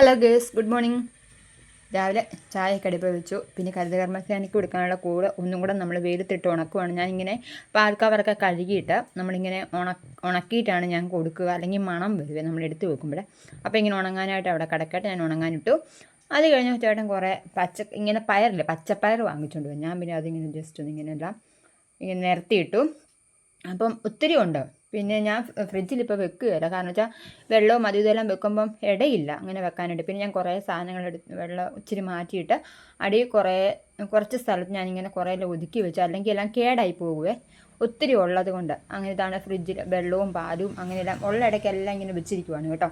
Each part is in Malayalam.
ഹലോ ഗേഴ്സ് ഗുഡ് മോർണിംഗ് രാവിലെ ചായ കടിപ്പ് വെച്ചു. പിന്നെ കരുതകർമ്മസേനയ്ക്ക് കൊടുക്കാനുള്ള കൂട് ഒന്നും കൂടെ നമ്മൾ വെയിലത്തിട്ട് ഉണക്കുവാണ്. ഞാനിങ്ങനെ പാൽക്കവറൊക്കെ കഴുകിയിട്ട് നമ്മളിങ്ങനെ ഉണ ഉണക്കിയിട്ടാണ് ഞാൻ കൊടുക്കുക. അല്ലെങ്കിൽ മണം വരുവേ നമ്മൾ എടുത്ത് വെക്കുമ്പോൾ അപ്പോൾ ഇങ്ങനെ ഉണങ്ങാനായിട്ട് അവിടെ കിടക്കട്ടെ. ഞാൻ ഉണങ്ങാനിട്ടു. അത് കഴിഞ്ഞ് ചേട്ടൻ കുറേ പച്ച ഇങ്ങനെ പയറില്ലേ പച്ചപ്പയർ വാങ്ങിച്ചുകൊണ്ട് വരും ഞാൻ പിന്നെ അതിങ്ങനെ ജസ്റ്റ് ഒന്ന് ഇങ്ങനെ എല്ലാം ഇങ്ങനെ നിരത്തിയിട്ടു. അപ്പം ഒത്തിരി ഉണ്ട്. പിന്നെ ഞാൻ ഫ്രിഡ്ജിൽ ഇപ്പോൾ വെക്കുകയില്ല കാരണം വെച്ചാൽ വെള്ളവും അതും ഇതെല്ലാം വെക്കുമ്പം ഇടയില്ല അങ്ങനെ വെക്കാനായിട്ട്. പിന്നെ ഞാൻ കുറേ സാധനങ്ങൾ എടുത്ത് വെള്ളം ഇച്ചിരി മാറ്റിയിട്ട് അടി കുറേ കുറച്ച് സ്ഥലത്ത് ഞാനിങ്ങനെ കുറേ എല്ലാം ഒതുക്കി വെച്ചു അല്ലെങ്കിൽ എല്ലാം കേടായി പോകുവേ ഒത്തിരി ഉള്ളത് കൊണ്ട്. അങ്ങനെ ഇതാണ് ഫ്രിഡ്ജിൽ വെള്ളവും പാലും അങ്ങനെയെല്ലാം ഉള്ള ഇടയ്ക്കെല്ലാം ഇങ്ങനെ വെച്ചിരിക്കുവാണ് കേട്ടോ.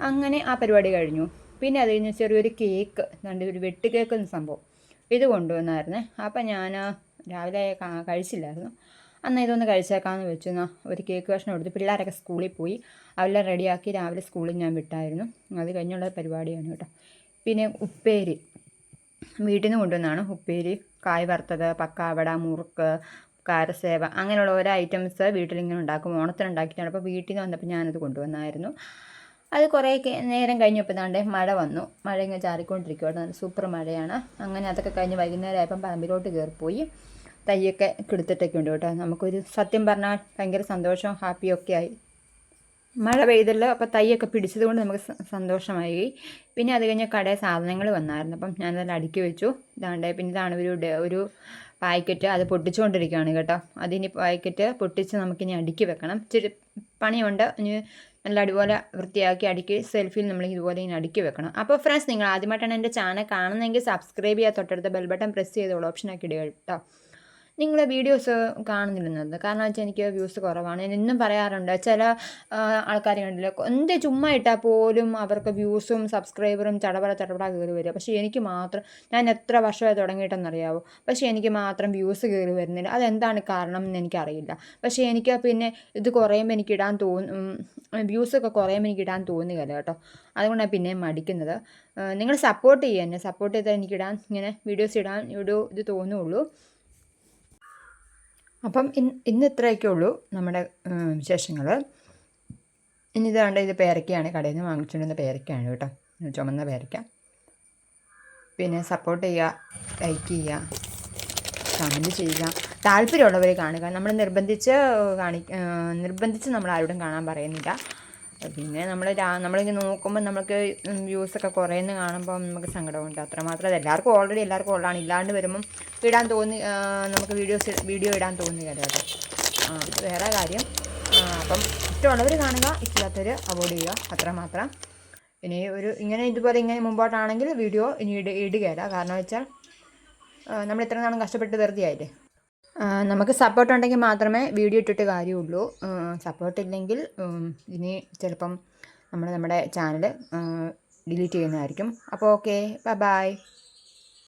അങ്ങനെ ആ പരിപാടി കഴിഞ്ഞു. പിന്നെ അത് കഴിഞ്ഞ് ചെറിയൊരു കേക്ക്. രണ്ട് ഒരു വെട്ട് കേക്ക് എന്ന സംഭവം. ഇത് കൊണ്ടുവന്നായിരുന്നേ. അപ്പം ഞാൻ രാവിലെ കഴിച്ചില്ലായിരുന്നു. അന്ന് ഇതൊന്ന് കഴിച്ചേക്കാമെന്ന് വെച്ചു. എന്നാൽ ഒരു കേക്ക് കഷ്ണം എടുത്ത്. പിള്ളേരൊക്കെ സ്കൂളിൽ പോയി. അവരെല്ലാം റെഡിയാക്കി രാവിലെ സ്കൂളിൽ ഞാൻ വിട്ടായിരുന്നു. അത് കഴിഞ്ഞുള്ള പരിപാടിയാണ് കേട്ടോ. പിന്നെ ഉപ്പേരി. വീട്ടിൽ നിന്ന് കൊണ്ടുവന്നാണ് ഉപ്പേരി. കായ് വറുത്തത് പക്കാവട മുറുക്ക് കാരസേവ അങ്ങനെയുള്ള ഓരോ ഐറ്റംസ് വീട്ടിലിങ്ങനെ ഉണ്ടാക്കും. ഓണത്തിന് ഉണ്ടാക്കിയിട്ടാണ് അപ്പോൾ വീട്ടിൽ നിന്ന് വന്നപ്പോൾ ഞാനത് കൊണ്ടുവന്നായിരുന്നു. അത് കുറേ നേരം കഴിഞ്ഞപ്പോൾ താണ്ട് മഴ വന്നു. മഴ ഇങ്ങനെ ചാറിക്കൊണ്ടിരിക്കുവാണ് നല്ല സൂപ്പർ മഴയാണ്. അങ്ങനെ അതൊക്കെ കഴിഞ്ഞ് വൈകുന്നേരം ആയപ്പം പറമ്പിലോട്ട് കയറിപ്പോയി തയ്യൊക്കെ കൊടുത്തിട്ടൊക്കെ ഉണ്ട് കേട്ടോ. നമുക്കൊരു സത്യം പറഞ്ഞാൽ ഭയങ്കര സന്തോഷവും ഹാപ്പിയും ഒക്കെ ആയി. മഴ പെയ്തല്ലോ അപ്പോൾ തൈയൊക്കെ പിടിച്ചത് കൊണ്ട് നമുക്ക് സന്തോഷമായി. പിന്നെ അത് കഴിഞ്ഞ് കടയിൽ സാധനങ്ങൾ വന്നായിരുന്നു. അപ്പം ഞാനതെല്ലാം അടുക്കി വെച്ചു. ഇതാണ്ട് പിന്നെ ഇതാണ് ഒരു ഒരു പാക്കറ്റ് അത് പൊട്ടിച്ചുകൊണ്ടിരിക്കുകയാണ് കേട്ടോ. അതിനി പാക്കറ്റ് പൊട്ടിച്ച് നമുക്കിനി അടുക്കി വെക്കണം. ഇച്ചിരി പണിയുണ്ട്. ഇനി നല്ല അതുപോലെ വൃത്തിയാക്കി അടുക്കി സെൽഫിയിൽ നമ്മൾ ഇതുപോലെ ഇനി അടുക്കി വെക്കണം. അപ്പോൾ ഫ്രണ്ട്സ് നിങ്ങൾ ആദ്യമായിട്ടാണ് എന്റെ ചാനൽ കാണുന്നതെങ്കിൽ സബ്സ്ക്രൈബ് ചെയ്യാത്ത തൊട്ടടുത്ത ബെൽ ബട്ടൺ പ്രസ് ചെയ്തോളൂ ഓപ്ഷനാക്കി ഇടുക കേട്ടോ. നിങ്ങൾ വീഡിയോസ് കാണുന്നില്ലെന്നത് കാരണം വെച്ചാൽ എനിക്ക് വ്യൂസ് കുറവാണ്. ഞാൻ എന്നും പറയാറുണ്ട് ചില ആൾക്കാർ കണ്ടില്ല എന്ത് ചുമ്മാ ഇട്ടാൽ പോലും അവർക്ക് വ്യൂസും സബ്സ്ക്രൈബറും ചടപട ചടപട കയറി വരിക. പക്ഷേ എനിക്ക് മാത്രം ഞാൻ എത്ര വർഷമായി തുടങ്ങിയിട്ടെന്നറിയാവോ പക്ഷേ എനിക്ക് മാത്രം വ്യൂസ് കയറി വരുന്നില്ല. അതെന്താണ് കാരണം എന്ന് എനിക്കറിയില്ല. പക്ഷേ എനിക്ക് പിന്നെ ഇത് കുറയുമ്പോൾ എനിക്ക് ഇടാൻ തോന്നും വ്യൂസൊക്കെ കുറയുമ്പോൾ എനിക്ക് ഇടാൻ തോന്നുകയില്ല കേട്ടോ. അതുകൊണ്ടാണ് പിന്നെ മടിക്കുന്നത്. നിങ്ങൾ സപ്പോർട്ട് ചെയ്യുക എന്നെ. സപ്പോർട്ട് ചെയ്താൽ എനിക്കിടാൻ ഇങ്ങനെ വീഡിയോസ് ഇടാൻ ഒരു ഇത് തോന്നുള്ളൂ. അപ്പം ഇന്ന് ഇന്ന് ഇത്രയൊക്കെ ഉള്ളൂ നമ്മുടെ വിശേഷങ്ങൾ ഇനി ഇതാണ്ട് ഇത് പേരക്കയാണ് കടയിൽ നിന്ന് വാങ്ങിച്ചുകൊണ്ടിരുന്ന പേരക്കയാണ് കേട്ടോ. ചുമന്ന പേരക്ക. പിന്നെ സപ്പോർട്ട് ചെയ്യുക ലൈക്ക് ചെയ്യുക കമന്റ് ചെയ്യുക. താല്പര്യമുള്ളവരെ കാണുക. നമ്മൾ നിർബന്ധിച്ച് കാണി നിർബന്ധിച്ച് നമ്മൾ ആരോടും കാണാൻ പറയുന്നില്ല. പിന്നെ നമ്മൾ നമ്മളിങ്ങനെ നോക്കുമ്പോൾ നമുക്ക് വ്യൂസൊക്കെ കുറയുന്ന കാണുമ്പോൾ നമുക്ക് സങ്കടമുണ്ട്. അത്രമാത്രം അത് എല്ലാവർക്കും ഓൾറെഡി എല്ലാവർക്കും ഉള്ളതാണ്. ഇല്ലാണ്ട് വരുമ്പം ഇടാൻ തോന്നി നമുക്ക് വീഡിയോസ് വീഡിയോ ഇടാൻ തോന്നി ആ അത് വേറെ കാര്യം. അപ്പം ഇഷ്ടമുള്ളവർ കാണുക ഇഷ്ടമില്ലാത്തവർ അവോയ്ഡ് ചെയ്യുക. അത്രമാത്രം. ഇനി ഒരു ഇങ്ങനെ ഇതുപോലെ ഇങ്ങനെ മുമ്പോട്ടാണെങ്കിൽ വീഡിയോ ഇനി ഇടുകയല്ല. കാരണം വെച്ചാൽ നമ്മൾ ഇത്ര നാളും കഷ്ടപ്പെട്ട് വെറുതെ ആയില്ലേ? നമുക്ക് സപ്പോർട്ട് ഉണ്ടെങ്കിൽ മാത്രമേ വീഡിയോ ഇട്ടിട്ട് കാര്യമുള്ളൂ. സപ്പോർട്ട് ഇല്ലെങ്കിൽ ഇനി ചിലപ്പം നമ്മൾ നമ്മുടെ ചാനൽ ഡിലീറ്റ് ചെയ്യുന്നതായിരിക്കും. അപ്പോൾ ഓക്കെ ബൈ ബൈ